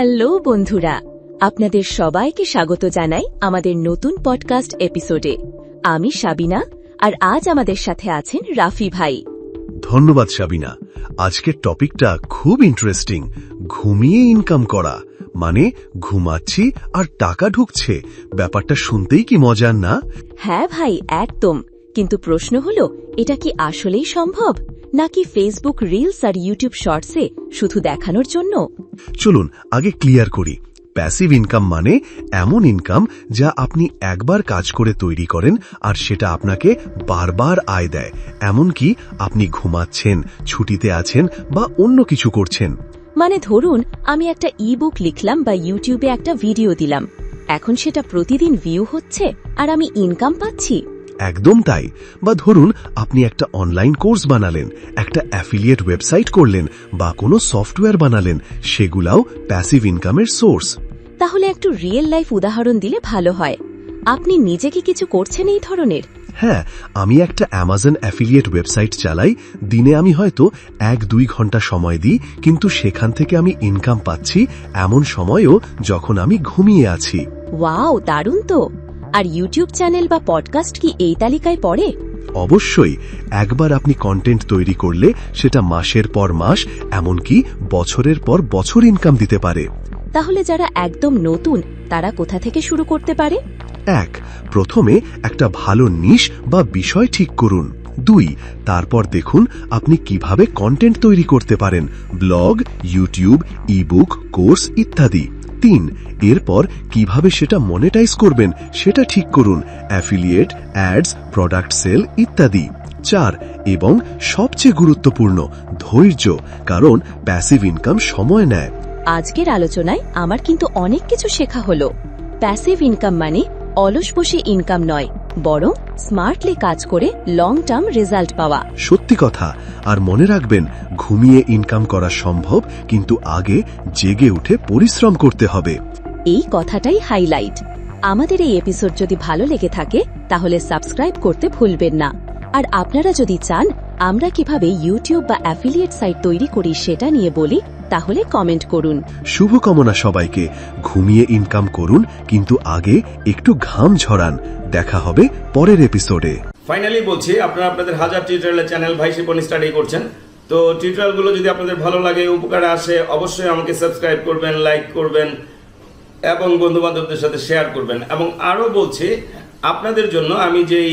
Hello বন্ধুরা আপনাদের সবাইকে স্বাগত জানাই আমাদের নতুন পডকাস্ট এপিসোডে আমি সাবিনা আর আজ আমাদের সাথে আছেন রাফি ভাই। ধন্যবাদ সাবিনা। আজকের টপিকটা খুব ইন্টারেস্টিং ঘুমিয়ে ইনকাম করা। মানে ঘুমাচ্ছি আর টাকা ঢুকছে। ব্যাপারটা শুনতেই কি মজার না? হ্যাঁ ভাই একদম। কিন্তু প্রশ্ন হলো এটা কি আসলেই সম্ভব? নাকি ফেসবুক রিলস আর ইউটিউব শর্টসে শুধু দেখানোর জন্য? চলুন আগে ক্লিয়ার করি। প্যাসিভ ইনকাম মানে এমন ইনকাম যা আপনি একবার কাজ করে তৈরি করেন আর সেটা আপনাকে বারবার আয় দেয়। এমনকি আপনি ঘুমাচ্ছেন ছুটিতে আছেন বা অন্য কিছু করছেন। মানে ধরুন আমি একটা ই বুক লিখলাম বা ইউটিউবে একটা ভিডিও দিলাম। এখন সেটা প্রতিদিন ভিউ হচ্ছে আর আমি ইনকাম পাচ্ছি। একদম তাই। বা ধরুন আপনি একটা অনলাইন কোর্স বানালেন একটা অ্যাফিলিয়েট ওয়েবসাইট করলেন বা কোনো সফটওয়্যার বানালেন সেগুলাও প্যাসিভ ইনকামের সোর্স তাহলে একটু রিয়েল লাইফ উদাহরণ দিলে ভালো হয়। আপনি নিজে কি কিছু করছেন এই ধরনের? হ্যাঁ আমি একটা অ্যামাজন অ্যাফিলিয়েট ওয়েবসাইট চালাই দিনে আমি হয়তো এক দুই ঘণ্টা সময় দিই কিন্তু সেখান থেকে আমি ইনকাম পাচ্ছি এমন সময়ও যখন আমি ঘুমিয়ে আছি। ওয়াও দারুণ তো! আর ইউটিউব চ্যানেল বা পডকাস্ট কি এই তালিকায় পড়ে? অবশ্যই। একবার আপনি কন্টেন্ট তৈরি করলে সেটা মাসের পর মাস এমনকি বছরের পর বছর ইনকাম দিতে পারে। তাহলে যারা একদম নতুন তারা কোথা থেকে শুরু করতে পারে? এক প্রথমে একটা ভালো নিশ বা বিষয় ঠিক করুন। দুই তারপর দেখুন আপনি কীভাবে কন্টেন্ট তৈরি করতে পারেন। ব্লগ ইউটিউব ইবুক কোর্স ইত্যাদি। তিন। এরপর কীভাবে সেটা মনিটাইজ করবেন সেটা ঠিক করুন। অ্যাফিলিয়েট অ্যাডস প্রোডাক্ট সেল ইত্যাদি। চার, এবং সবচেয়ে গুরুত্বপূর্ণ, ধৈর্য, কারণ প্যাসিভ ইনকাম সময় নেয়। আজকের আলোচনায় আমার কিন্তু অনেক কিছু শেখা হলো। প্যাসিভ ইনকাম মানে অলস বসে ইনকাম নয় বরং স্মার্টলি কাজ করে লং টার্ম রেজাল্ট পাওয়া। সত্যি কথা আর মনে রাখবেন ঘুমিয়ে ইনকাম করা সম্ভব কিন্তু আগে জেগে উঠে পরিশ্রম করতে হবে। এই কথাটাই হাইলাইট আমাদের এই এপিসোড যদি ভালো লেগে থাকে তাহলে সাবস্ক্রাইব করতে ভুলবেন না। আর আপনারা যদি চান আমরা কীভাবে ইউটিউব বা অ্যাফিলিয়েট সাইট তৈরি করি সেটা নিয়ে বলি তাহলে কমেন্ট করুন। শুভকামনা সবাইকে। ঘুমিয়ে ইনকাম করুন কিন্তু আগে একটু ঘাম ঝরান। দেখা হবে পরের এপিসোডে ফাইনালি বলছি আপনারা আপনাদের হাজার টিউটোরিয়ালের চ্যানেল ভাই শিপন স্টাডি করছেন। তো টিউটোরিয়ালগুলো যদি আপনাদের ভালো লাগে উপকারে আসে অবশ্যই আমাকে সাবস্ক্রাইব করবেন লাইক করবেন এবং বন্ধু বান্ধবদের সাথে শেয়ার করবেন। এবং আরও বলছি আপনাদের জন্য আমি যেই